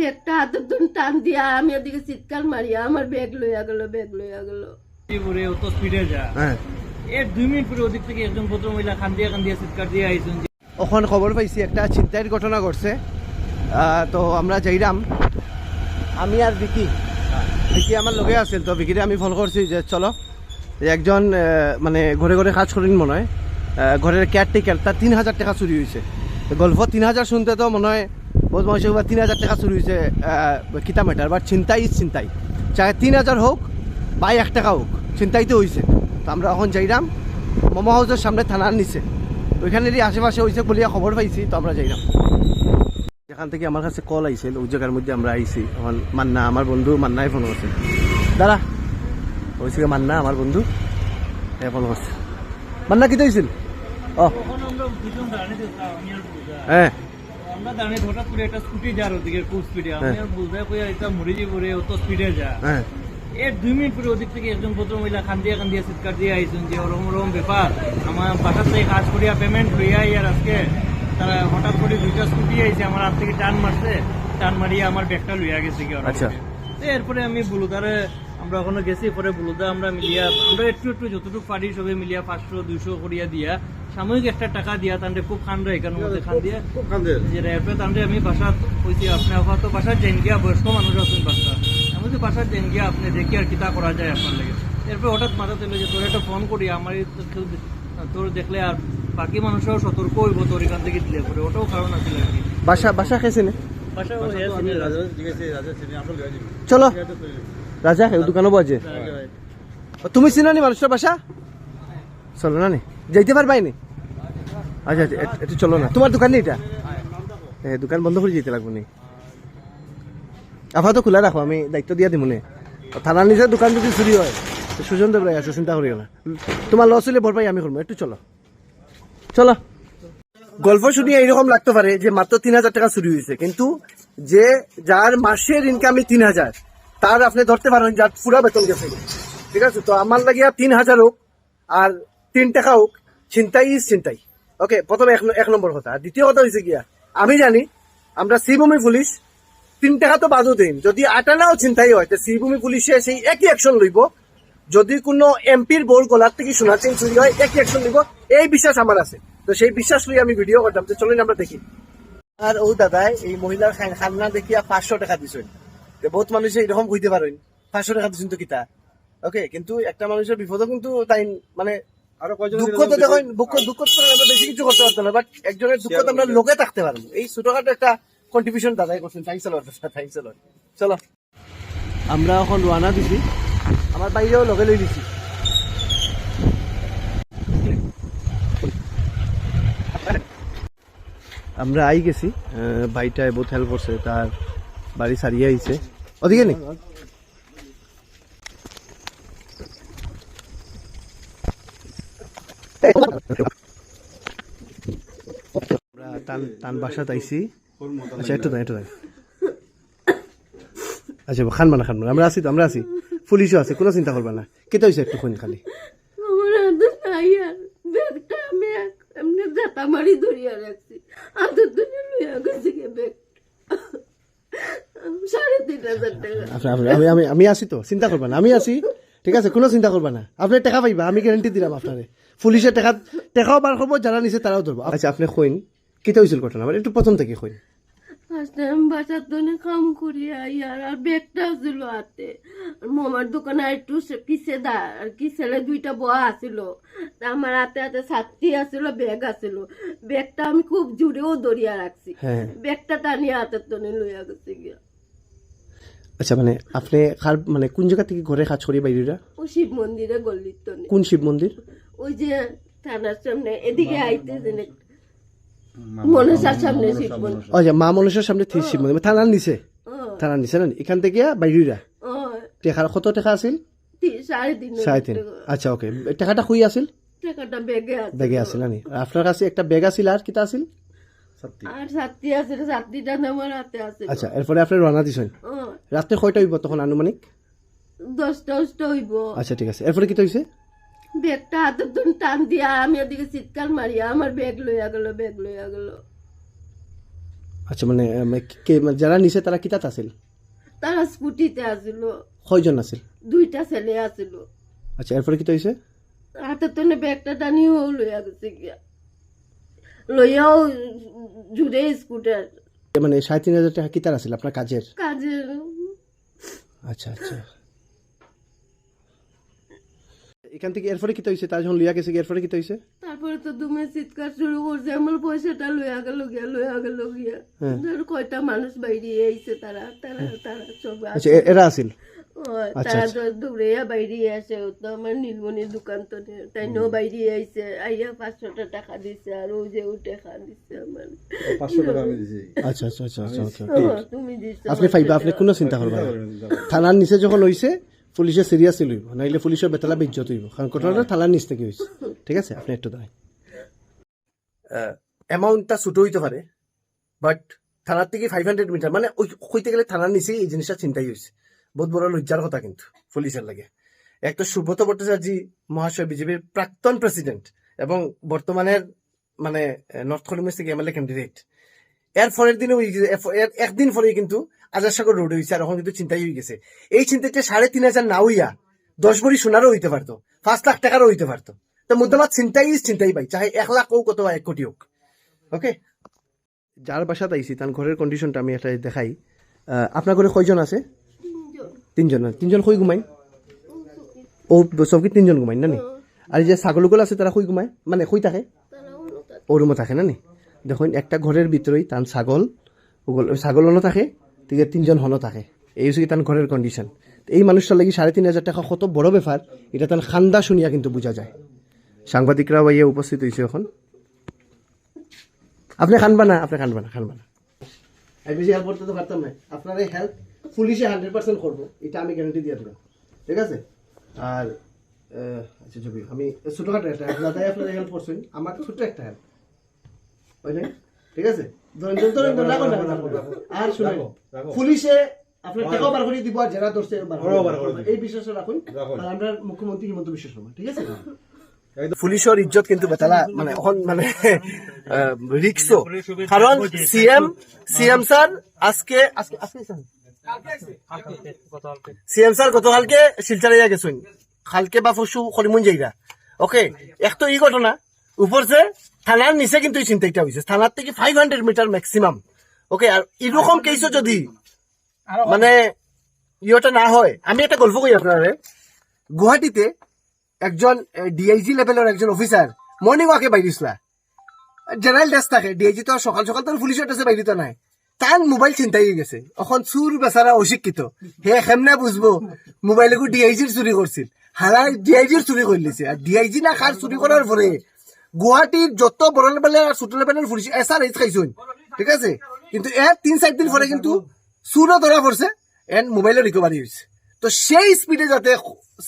ব্যাগটা হাতের ধরে টান দিয়া আমি ওদিকে চিৎকার মারিয়া আমার ব্যাগ লইয়া গেল ব্যাগ লইয়া গেল। অত স্পিডে যা। হ্যাঁ। এর দুই মিনিট পরে ওদিক থেকে একজন ভদ্র মহিলা খান্দিয়া খান্দিয়া চিৎকার দিয়ে আইসুন যে ওখানে খবর পাইছি একটা ছিনতাইয়ের ঘটনা ঘটছে। তো আমরা যাইরাম। আমি আর বিকি বিকি আমার লগে আছিল তো বিকিরে আমি ফোন করছি যে চলো যে একজন মানে ঘরে ঘরে কাজ করেন মনে হয়। ঘরের কেয়ারটেকার তার তিন হাজার টাকা চুরি হয়েছে গল্প তিন হাজার শুনতে তো মনে হয় বহুত মানুষের তিন হাজার টাকা চুরি হয়েছে কিতা ম্যাটার বাট চিন্তাই চিন্তাই চাহে তিন হাজার হোক বা এক টাকা হোক চিন্তাইতে হয়েছে তো আমরা এখন যাইরাম, মোমো হাউসের সামনে থানার নিচে। ওইখানেরই আশেপাশে হয়েছে বলিয়া খবর পাইছি, তো আমরা যাইলাম এখান থেকে আমার কাছে কল আইছিল ওই জায়গার মধ্যে আমরা আইছি। এখন মান্না, আমার বন্ধু, মান্নাই ফোন করছে। দাদা ওই থেকে মান্না, আমার বন্ধু, এ ফোন করছে। মান্না কি হয়েছিল ও হ্যাঁ। আমরা দাঁড়িয়ে হঠাৎ করে একটা স্কুটি যার ওদিকে খুব স্পিডে আমি হ্যাঁ। আর বুঝতে কই এটা মরে যাব রে অত স্পিডে যা হ্যাঁ। এর দুই মিনিট পরে ওদিক থেকে একজন ভদ্র মহিলা খান্দিয়া খান্দিয়া চিৎকার দিয়ে আইসুন যে ওরকম ওরকম ব্যাপার। আমার বাসার থেকে কাজ করিয়া পেমেন্ট ইয়ার আজকে। তারা হঠাৎ করে দুইটা স্কুটি আইছে আমার হাত থেকে টান মারছে। টান মারিয়া আমার ব্যাগটা লইয়া গেছে কি আচ্ছা। এরপরে আমি বুলুদারে আমরা ওখানে গেছি পরে বুলুদা আমরা মিলিয়া আমরা একটু একটু যতটুকু পারি সবে মিলিয়া পাঁচশো দুইশো করিয়া দিয়া। সাময়িক একটা টাকা দিয়া তান্ডে খুব খান রে এখানের মধ্যে খান দিয়ে। যে এরপরে তান্ডে আমি বাসা কইছি আপনি হয়তো বাসার জেন গিয়া বয়স্ক মানুষ আছেন বাসা। আমি যে বাসার জেন গিয়া আপনি দেখি আর কিতা করা যায় আপনার লাগে। এরপরে হঠাৎ মাথা তুলে যে তোর একটা ফোন করি আমার তো তোর দেখলে আর বাকি মানুষও সতর্ক হইব তোর এখান থেকে দিলে পরে ওটাও কারণ আছে আর কি বাসা বাসা খেয়েছে না বাসা চলো। রাজা ওই দোকানে বাজে তুমি চিনানি মানুষটার বাসা? চলো না নি। যাইতে পারবাই নি? আচ্ছা আচ্ছা একটু চলো না। তোমার দোকান নেই এটা? এ, দোকান বন্ধ করে যেতে লাগবো নি। আপাতত খোলা রাখো আমি দায়িত্ব দিয়া দিব নে। থানার নিজের দোকান যদি চুরি হয় সুজন দেব আছে চিন্তা করিও না। তোমার লস হলে ভরপাই আমি করব। একটু চলো। চলো। গল্প শুনিয়ে এইরকম লাগতে পারে যে মাত্র তিন হাজার টাকা চুরি হয়েছে কিন্তু যে যার মাসের ইনকামই তিন হাজার তার আপনি ধরতে পারেন যার পুরা বেতন গেছে। ঠিক আছে? তো আমার লাগিয়া তিন হাজার হোক আর তিন টাকা হোক চিন্তাই ইজ চিন্তাই ওকে প্রথমে এক নম্বর কথা। দ্বিতীয় কথা হয়েছে গিয়া, আমি জানি আমরা শ্রীভূমি পুলিশ, তিন টাকা তো বাদও দিন যদি আটানাও চিন্তাই হয়, তো শ্রীভূমি পুলিশে সেই একই অ্যাকশন লইব। যদি কোনো এমপির বোল গলার থেকে সোনা চেন চুরি হয়, একই অ্যাকশন নিব এই বিশ্বাস আমার আছে। তো সেই বিশ্বাস লই আমি ভিডিও করতাম। তো চলুন আমরা দেখি। আর ও দাদাই, এই মহিলার খান- খান্না দেখিয়া পাঁচশো টাকা দিছেন তো বহুত মানুষে এরকম কইতে পারেন। পাঁচশো টাকা দিছেন তো কিতা? ওকে কিন্তু একটা মানুষের বিপদও কিন্তু তাই মানে আরও কয়জন দুঃখ তো দেখেন দুঃখ দুঃখ তো আমরা বেশি কিছু করতে পারতাম না বাট একজনের দুঃখ তো আমরা লোকে থাকতে পারব। এই ছোটখাটো একটা কন্ট্রিবিউশন দাদাই করছেন। থ্যাংকস লট থ্যাংকস লট চলো। আমরা এখন দিছি। আমার বাইরেও লগে লই দিছি আমরা আই গেছি আহ, ভাইটায় বহুত হেল্প করছে তার বাড়ি সারিয়ে আইছে। ওদিকে নি? আমরা টান টান বাসাত আইছি। আচ্ছা আচ্ছা খান বানা আমরা আছি আমরা আছি। আছে, কোনো চিন্তা করবা না। কেটে হয়েছে একটু খুন খালি? নাই আমি ধরিয়া রাখছি হাতের ধরে লইয়া গেছে গে ব্যাগ সাড়ে তিন হাজার টাকা আপনি- আপনি- আমি আমি আমি আছি তো চিন্তা করবা না আমি আছি ঠিক আছে কোনো চিন্তা করবা না। আপনি টাকা পাইবা আমি গ্যারান্টি দিলাম আপনারে। পুলিশে টাকা টাকাও বার করব যারা নিছে তারাও ধরবো আচ্ছা আপনি কইন কেটে হয়েছিল ঘটনা? মানে একটু প্রথম থেকে কইন ফার্স্টে আমি বাসার কাম করি আর আর ব্যাগটা ছিল হাতে। মামার দোকানে একটু কিসে দা আর কি ছেলে দুইটা বয়া আছিল। আমার হাতে হাতে ছাত্রী আছিল ব্যাগ আছিল। ব্যাগটা আমি খুব জুড়েও দরিয়া রাখছি ব্যাগটা টানিয়ে হাতের তোনে লইয়া গেছে গিয়া। আচ্ছা মানে আপনি খার মানে কোন জায়গা থেকে ঘরে কাজ করি বাইরেরা? ও শিব মন্দিরে গল্লির তনে কোন শিব মন্দির? ওই যে থানার সামনে এদিকে আইতে যেন। মনসার সামনে শিব মন্দির। আচ্ছা মা মনসার সামনে থি- শিব মন্দির। মানে থানার নিচে? ও, থানার নিচে না? এখান থেকে বাইরেরা? ও, টাকা কত টাকা আছিল? তি- সাড়ে তিন সাড়ে তিন। আচ্ছা ওকে। টাকাটা খুই আছিল? টাকাটা ব্যাগে আছে। ব্যাগে আছিল না নি? আপনার কাছে একটা ব্যাগ আছিল আর কিতা আছিল? আর আছে হাতে আছে আচ্ছা এরপরে আপনি রানা দিছেন। ও, রাত্রে কয়টা হইব তখন আনুমানিক? দশটা দশটা হইব। আচ্ছা ঠিক আছে। এরপরে কি ব্যাগটা টান দিয়া আমি ওদিকে চিৎকার মারিয়া আমার ব্যাগ লইয়া গেল ব্যাগ লইয়া গেল আচ্ছা মানে কে- মানে যারা নিছে তারা কিতাত আছিল? তারা স্কুটিতে আসিল কয়জন আছিল? দুইটা ছেলে আসিল আচ্ছা এরপরে কি হয়েছে হাতে তো ব্যাগটা টানিও লইয়া গেছে গিয়া। লইয়াও জুড়ে স্কুটার। মানে সাড়ে তিন হাজার টাকা কিতার আছিল আপনার কাজের? কাজে আচ্ছা আচ্ছা। এখান থেকে এরপরে কি হয়েছে তার যখন লিয়া গেছে এরপরে কি হয়েছে তারপরে তো দুমে চিৎকার শুরু করছে। আমার পয়সাটা লইয়া গেল গিয়া লইয়া গেল গিয়া। হ্যাঁ। ধর কয়টা মানুষ বাইরে আইছে তারা তারা তারা সব আচ্ছা এরা আছিল? তারা আচ্ছা। তো দৌড়ে বাইরে আসে ও তো আমার নীলমণির দোকান তো তাই নো বাইরে আইছে আইয়া পাঁচশোটা টাকা দিছে আর ও যে ও টাকা দিছে আমার। পাঁচশো টাকা আমি দিছি। আচ্ছা আচ্ছা আচ্ছা আচ্ছা তুমি দিছো আপনি ফাইবা আপনি কোনো চিন্তা থানার নিচে যখন হইছে পুলিশে সিরিয়াসলি লইব। নাইলে পুলিশের বেতলা বেজ্জত হইব। কারণ ঘটনাটা থানার নিচ থেকে হইছে ঠিক আছে আপনি একটু দাঁড়াই অ্যামাউন্টটা ছোট হইতে পারে বাট থানার থেকে ফাইভ হান্ড্রেড মিটার মানে ওই হইতে গেলে থানার নিচেই এই জিনিসটা চিন্তাই হয়েছে বহুত বড় লজ্জার কথা কিন্তু পুলিশের লাগে। একটা সুব্রত ভট্টাচার্য মহাশয় বিজেপির প্রাক্তন প্রেসিডেন্ট এবং বর্তমানের মানে নর্থ কলমের থেকে এমএলএ ক্যান্ডিডেট এর পরের দিনে একদিন পরেই কিন্তু আজারসাগর রোড হয়েছে আর এখন কিন্তু চিন্তাই হয়ে গেছে। এই চিন্তাটা সাড়ে তিন হাজার না হইয়া দশ ভরি সোনারও হইতে পারতো পাঁচ লাখ টাকারও হইতে পারতো তো মুদ্রামাত চিন্তাই চিন্তাই পাই চাহে এক লাখ হোক অথবা এক কোটি হোক ওকে যার বাসাত আইছি তার ঘরের কন্ডিশনটা আমি একটা দেখাই। আপনার ঘরে কয়জন আছে? তিনজন তিনজন কই ঘুমাই। ও সবকে তিনজন ঘুমাই না নি আর যে ছাগলগুলো আছে, তারা শুই ঘুমায় মানে কই থাকে। ও রুমে থাকে না নি দেখুন একটা ঘরের ভিতরেই তার ছাগল ছাগল হনো থাকে ঠিক তিনজন হনো থাকে। এই হচ্ছে তার ঘরের কন্ডিশন এই মানুষটার লাগি সাড়ে তিন হাজার টাকা, কত বড় ব্যাপার এটা তার খান্দা শুনিয়া কিন্তু বোঝা যায়। সাংবাদিকরাও ইয়ে উপস্থিত হয়েছে এখন। আপনি খানবা না, আপনি খানবা না খানবা না। আমি বেশি হেল্প করতে তো পারতাম না। আপনার এই হেল্প পুলিশে হান্ড্রেড পার্সেন্ট করব। এটা আমি গ্যারান্টি দিয়ে দিলাম। ঠিক আছে? আর আচ্ছা আমি ছোটখাটো একটা help, দাদাই আপনারা হেল্প করছেন। আমার ছোট্ট একটা হেল্প বুঝলেন ঠিক আছে। আর রাখো। পুলিশে আপনার টাকাও বার করে দিব আর যারা ধরছে। এই বিশ্বাস রাখুন। রাখুন। আর আমরা মুখ্যমন্ত্রী হিমন্ত বিশ্ব শর্মা ঠিক আছে? পুলিশের ইজ্জত কিন্তু বেতালা মানে এখন মানে রিক্সো কারণ সিএম সিএম স্যার আজকে সিএম স্যার গতকালকে শিলচারাইয়া গেছেন কালকে বা পরশু করিমন যাইরা ওকে এক তো এই ঘটনা। উপর যে থানার নিচে কিন্তু এই চিন্তাটা হয়েছে থানার থেকে five hundred metre maximum okay আর এরকম কেসও যদি মানে ইয়েটা না হয়, আমি একটা গল্প করি আপনারে গুয়াহাটিতে একজন ডিআইজি লেভেলের একজন অফিসার মর্নিং ওয়াকে বাইরিসলা। জেনারেল ড্রেস থাকে ডিআইজি তো সকাল সকাল তো পুলিশের ড্রেসে বাইরে নাই। তার মোবাইল চিন্তাই গেছে। এখন চুর বেচারা অশিক্ষিত। হে কেমনে বুঝব মোবাইলে ডিআইজির চুরি করছিল হারা ডিআইজির চুরি করে আর ডিআইজি না খার চুরি করার পরে গুয়াহাটির যত বড় লেভেলের আর ছোট লেভেলের পুলিশ এসআর এইচ খাইছুন। ঠিক আছে? কিন্তু এর তিন চার দিন পরে কিন্তু চুরও ধরা পড়ছে এন্ড মোবাইলও রিকভারি হয়েছে তো সেই স্পিডে যাতে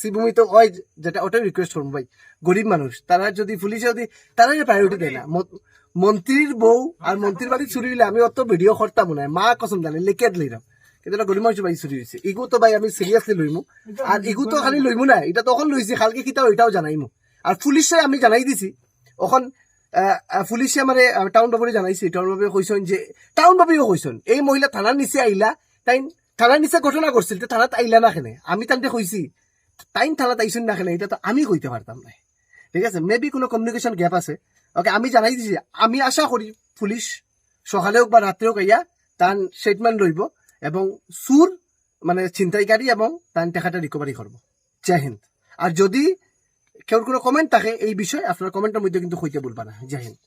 শিবমিত হয় যেটা ওটাই রিকোয়েস্ট করব ভাই। গরিব মানুষ তারা যদি পুলিশে যদি তারা প্রায়োরিটি দেয় না। মন্ত্রীর বউ আর মন্ত্রীর বাড়ি চুরি হইলে আমি অত ভিডিও করতাম না। মা কসম জানে লেকে লইলাম। কিন্তু এটা গরিব মানুষ বাড়ি চুরি হয়েছে ইগু তো ভাই আমি সিরিয়াসলি লইমু। আর ইগু তো খালি লইমু না এটা তখন লইছি কালকে কিতা ওইটাও জানাইমু। আর পুলিশে আমি জানাই দিছি। আহ, পুলিশে মানে টাউন বাবুরে জানাইছি। টাউন বাবুরে কইসন যে টাউন বাবুও কইসন এই মহিলা থানার নিচে আইলা তাই থানার নিচে ঘটনা করছিল থানাত আইলা না কেনে। আমি তান্তে কইছি তাইন থানাত আইসুন না কেনে এটা তো আমি কইতে পারতাম না ঠিক আছে? মেবি কোনো কমিউনিকেশন গ্যাপ আছে। ওকে আমি জানাই দিছি, আমি আশা করি পুলিশ সকালে হোক বা রাত্রে হোক ইয়া তার স্টেটমেন্ট লইব এবং সুর মানে ছিনতাইকারী এবং তার টাকাটা রিকভারি করব। জয় হিন্দ। আর যদি কেউ কোনো কমেন্ট থাকে এই বিষয়ে, আপনার কমেন্টের মধ্যে কিন্তু হইতে বলবা না। জয় হিন্দ।